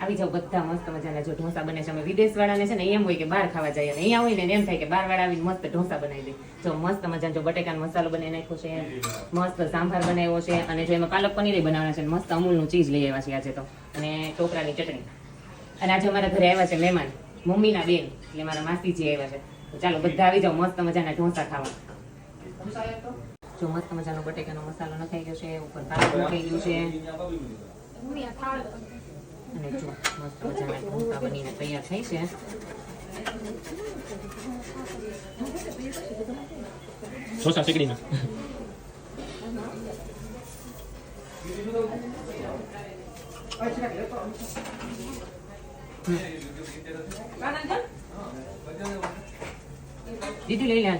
આવી જાવ બધા મસ્ત મજાના, જો ઢોસા બને છે. અમે વિદેશ વાળાને છે ને એમ હોય કે બહાર ખાવા જાય અને અહીંયા હોય ને એમ થાય કે બહાર વાળા આવીને મસ્ત ઢોસા બનાવી દે. જો મસ્ત મજાનો જો બટેકાનો મસાલો બનાવી નાખ્યો છે, મસ્ત સાંભાર બનાવ્યો છે, અને જો એમાં પાલક પનીર બનાવવાના છે મસ્ત અમૂલનું ચીઝ લઈ આવ્યા છે આજે તો. અને ટોપરાની ચટણી. અને આજે અમારા ઘરે આવ્યા છે મહેમાન. મમ્મીના બેન. એટલે મારા માસીજી આવ્યા છે. તો ચાલો બધા આવી જાઓ મસ્ત મજાના ઢોસા ખાવા. જો મસ્ત મજાનો બટેકાનો મસાલો નખાઈ ગયો છે, ઉપર પાલક નખાઈ ગયું છે. અને જો મસ્ત મજાના ઢોસા બનીને તૈયાર થઈ છે. ઢોસા શીકડીના દીદી લઈ લે